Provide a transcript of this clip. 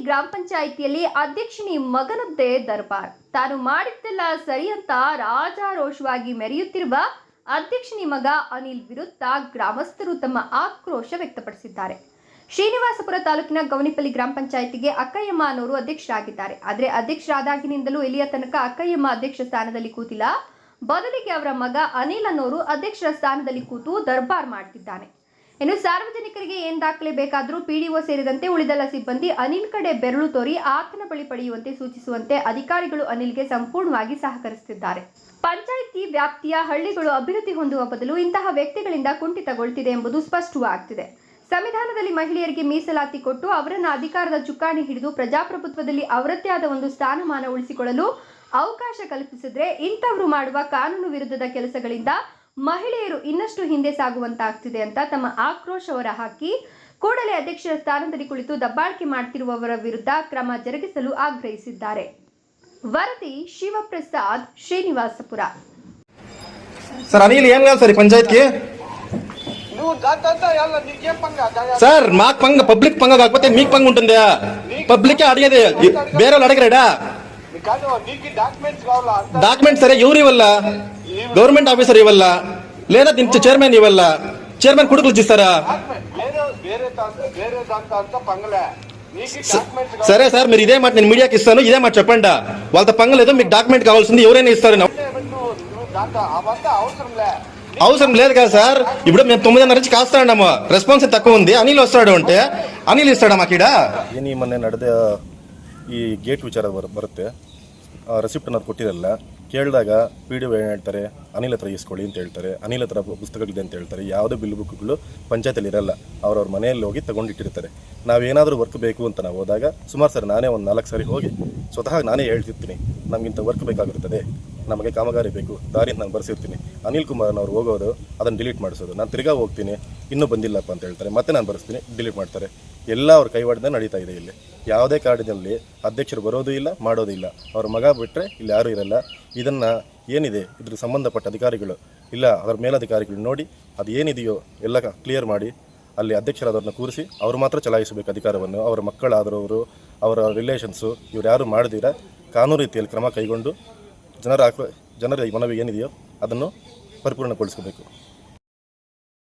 ಗ್ರಾಮ ಪಂಚಾಯಿತಿಯಲ್ಲಿ ಅಧ್ಯಕ್ಷಿಣಿ ಮಗನದ್ದೇ ದರ್ಬಾರ್. ತಾನು ಮಾಡಿದ್ದೆಲ್ಲ ಸರಿ ಅಂತ ರಾಜಾರೋಷವಾಗಿ ಮೆರೆಯುತ್ತಿರುವ ಅಧ್ಯಕ್ಷಿಣಿ ಮಗ ಅನಿಲ್ ವಿರುದ್ಧ ಗ್ರಾಮಸ್ಥರು ತಮ್ಮ ಆಕ್ರೋಶ ವ್ಯಕ್ತಪಡಿಸಿದ್ದಾರೆ. ಶ್ರೀನಿವಾಸಪುರ ತಾಲೂಕಿನ ಗೌನಿಪಲ್ಲಿ ಗ್ರಾಮ ಪಂಚಾಯಿತಿಗೆ ಅಕ್ಕಯ್ಯಮ್ಮ ಅನ್ನೋರು ಅಧ್ಯಕ್ಷರಾಗಿದ್ದಾರೆ. ಆದರೆ ಅಧ್ಯಕ್ಷರಾದಾಗಿನಿಂದಲೂ ಇಲ್ಲಿಯ ತನಕ ಅಕ್ಕಯ್ಯಮ್ಮ ಅಧ್ಯಕ್ಷ ಸ್ಥಾನದಲ್ಲಿ ಕೂತಿಲ್ಲ. ಬದಲಿಗೆ ಅವರ ಮಗ ಅನಿಲ್ ಅನ್ನೋರು ಅಧ್ಯಕ್ಷರ ಸ್ಥಾನದಲ್ಲಿ ಕೂತು ದರ್ಬಾರ್ ಮಾಡ್ತಿದ್ದಾನೆ. ಇನ್ನು ಸಾರ್ವಜನಿಕರಿಗೆ ಏನ್ ದಾಖಲೆ ಬೇಕಾದರೂ ಪಿಡಿಒ ಸೇರಿದಂತೆ ಉಳಿದೆಲ್ಲ ಸಿಬ್ಬಂದಿ ಅನಿಲ್ ಕಡೆ ಬೆರಳು ತೋರಿ ಆತನ ಬಳಿ ಪಡೆಯುವಂತೆ ಸೂಚಿಸುವಂತೆ ಅಧಿಕಾರಿಗಳು ಅನಿಲ್ಗೆ ಸಂಪೂರ್ಣವಾಗಿ ಸಹಕರಿಸುತ್ತಿದ್ದಾರೆ. ಪಂಚಾಯಿತಿ ವ್ಯಾಪ್ತಿಯ ಹಳ್ಳಿಗಳು ಅಭಿವೃದ್ಧಿ ಹೊಂದುವ ಬದಲು ಇಂತಹ ವ್ಯಕ್ತಿಗಳಿಂದ ಕುಂಠಿತಗೊಳ್ತಿದೆ ಎಂಬುದು ಸ್ಪಷ್ಟವಾಗ್ತಿದೆ. ಸಂವಿಧಾನದಲ್ಲಿ ಮಹಿಳೆಯರಿಗೆ ಮೀಸಲಾತಿ ಕೊಟ್ಟು ಅವರನ್ನ ಅಧಿಕಾರದ ಚುಕ್ಕಾಣಿ ಹಿಡಿದು ಪ್ರಜಾಪ್ರಭುತ್ವದಲ್ಲಿ ಅವರದ್ದೇ ಆದ ಒಂದು ಸ್ಥಾನಮಾನ ಉಳಿಸಿಕೊಳ್ಳಲು ಅವಕಾಶ ಕಲ್ಪಿಸಿದ್ರೆ ಇಂಥವರು ಮಾಡುವ ಕಾನೂನು ವಿರುದ್ಧದ ಕೆಲಸಗಳಿಂದ ಮಹಿಳೆಯರು ಇನ್ನಷ್ಟು ಹಿಂದೆ ಸಾಗುವಂತಾಗ್ತಿದೆ ಅಂತ ತಮ್ಮ ಆಕ್ರೋಶ ಹೊರಹಾಕಿ ಕೂಡಲೇ ಅಧ್ಯಕ್ಷರ ಸ್ಥಾನದಲ್ಲಿ ಕುಳಿತು ದಬ್ಬಾಳಿಕೆ ಮಾಡ್ತಿರುವವರ ವಿರುದ್ಧ ಕ್ರಮ ಜರುಗಿಸಲು ಆಗ್ರಹಿಸಿದ್ದಾರೆ ವರದಿ ಶಿವಪ್ರಸಾದ್ ಶ್ರೀನಿವಾಸಪುರ సార్ అనిల్ ఏం కాదు సార్ ఈ పంచాయతీకి నువ్వు దాంతో ఎలా నీకేం పంగ సార్ మాకు పంగ పబ్లిక్ పంగ కాకపోతే మీకు పంగ ఉంటుందా పబ్లిక్ అడిగేది వేరే వాళ్ళు అడగరాడా డాక్యుమెంట్ సరే ఎవరు ఇవ్వాల గవర్నమెంట్ ఆఫీసర్ ఇవ్వాల లేదా దీనికి చైర్మన్ ఇవ్వాల చైర్మన్ కొడుకులు ఇస్తారా document. వేరే వేరే దాంతో వేరే దాంతో అంతా పంగలే నీకు డాక్యుమెంట్స్ సరే సార్ మీరు ఇదే మాట నేను మీడియాకి ఇస్తాను ఇదే మాట చెప్పండి వాళ్ళతో పంగలేదు మీకు డాక్యుమెంట్ కావాల్సింది ఎవరైనా ఇస్తారు కావాలి నువ్వు నువ్వు దాంతో అవంతా అవసరంలే అవసరం లేదు కదా సార్ ఇప్పుడు మేము తొమ్మిదిన్నర నుంచి కాస్తాడము రెస్పాన్స్ తక్కువ ఉంది అనిల్ వస్తాడు అంటే అనిల్ ఇస్తాడా మాకీడ ಏನು ಈ ಮೊನ್ನೆ ನಡೆದ ಈ ಗೇಟ್ ವಿಚಾರ ಬರ್ ಬರುತ್ತೆ ರೆಸಿಪ್ಟ್ ಅನ್ನೋದು ಕೊಟ್ಟಿರಲ್ಲ, ಕೇಳಿದಾಗ ಪಿ ಡಿ ಏನು ಹೇಳ್ತಾರೆ? ಅನಿಲ್ ಹತ್ರ ಇಸ್ಕೊಳ್ಳಿ ಅಂತ ಹೇಳ್ತಾರೆ. ಅನಿಲ್ ಹತ್ರ ಪುಸ್ತಕಗಳಿದೆ ಅಂತ ಹೇಳ್ತಾರೆ. ಯಾವುದೇ ಬಿಲ್ ಬುಕ್ಗಳು ಪಂಚಾಯತಲ್ಲಿ ಇರಲ್ಲ. ಅವ್ರವ್ರ ಮನೆಯಲ್ಲಿ ಹೋಗಿ ತಗೊಂಡಿಟ್ಟಿರ್ತಾರೆ. ನಾವೇನಾದರೂ ವರ್ಕ್ ಬೇಕು ಅಂತ ನಾವು ಹೋದಾಗ ಸುಮಾರು ಸರಿ ನಾನೇ ಒಂದು ನಾಲ್ಕು ಸಾರಿ ಹೋಗಿ ಸ್ವತಃ ನಾನೇ ಹೇಳ್ತಿರ್ತೀನಿ. ನಮಗಿಂತ ವರ್ಕ್ ಬೇಕಾಗಿರ್ತದೆ. ನಮಗೆ ಕಾಮಗಾರಿ ಬೇಕು. ದಾರಿ ನಾನು ಬರ್ಸಿರ್ತೀನಿ. ಅನಿಲ್ ಕುಮಾರ್ನವ್ರು ಹೋಗೋದು, ಅದನ್ನು ಡಿಲೀಟ್ ಮಾಡಿಸೋದು. ನಾನು ತಿರ್ಗಾ ಹೋಗ್ತೀನಿ. ಇನ್ನೂ ಬಂದಿಲ್ಲಪ್ಪ ಅಂತ ಹೇಳ್ತಾರೆ. ಮತ್ತೆ ನಾನು ಬರೆಸ್ತೀನಿ ಡಿಲೀಟ್ ಮಾಡ್ತಾರೆ. ಎಲ್ಲ ಅವ್ರ ಕೈವಾಡದ ನಡೀತಾ ಇದೆ ಇಲ್ಲಿ. ಯಾವುದೇ ಕಾರ್ಡಿನಲ್ಲಿ ಅಧ್ಯಕ್ಷರು ಬರೋದೂ ಇಲ್ಲ, ಮಾಡೋದೂ ಇಲ್ಲ. ಅವ್ರ ಮಗ ಬಿಟ್ಟರೆ ಇಲ್ಲಿ ಯಾರೂ ಇರಲ್ಲ. ಇದನ್ನು ಏನಿದೆ? ಇದ್ರ ಸಂಬಂಧಪಟ್ಟ ಅಧಿಕಾರಿಗಳು, ಇಲ್ಲ ಅದರ ಮೇಲಧಿಕಾರಿಗಳು ನೋಡಿ ಅದು ಏನಿದೆಯೋ ಎಲ್ಲ ಕ್ಲಿಯರ್ ಮಾಡಿ ಅಲ್ಲಿ ಅಧ್ಯಕ್ಷರಾದವ್ರನ್ನ ಕೂರಿಸಿ ಅವರು ಮಾತ್ರ ಚಲಾಯಿಸಬೇಕು ಅಧಿಕಾರವನ್ನು. ಅವರ ಮಕ್ಕಳಾದರವರು ಅವರ ರಿಲೇಷನ್ಸು ಇವ್ರು ಯಾರು ಮಾಡಿದಿರ. ಕಾನೂನು ರೀತಿಯಲ್ಲಿ ಕ್ರಮ ಕೈಗೊಂಡು ಜನರ ಆಕ್ರೋ ಜನರ ಮನವಿ ಏನಿದೆಯೋ ಅದನ್ನು ಪರಿಪೂರ್ಣಗೊಳಿಸಬೇಕು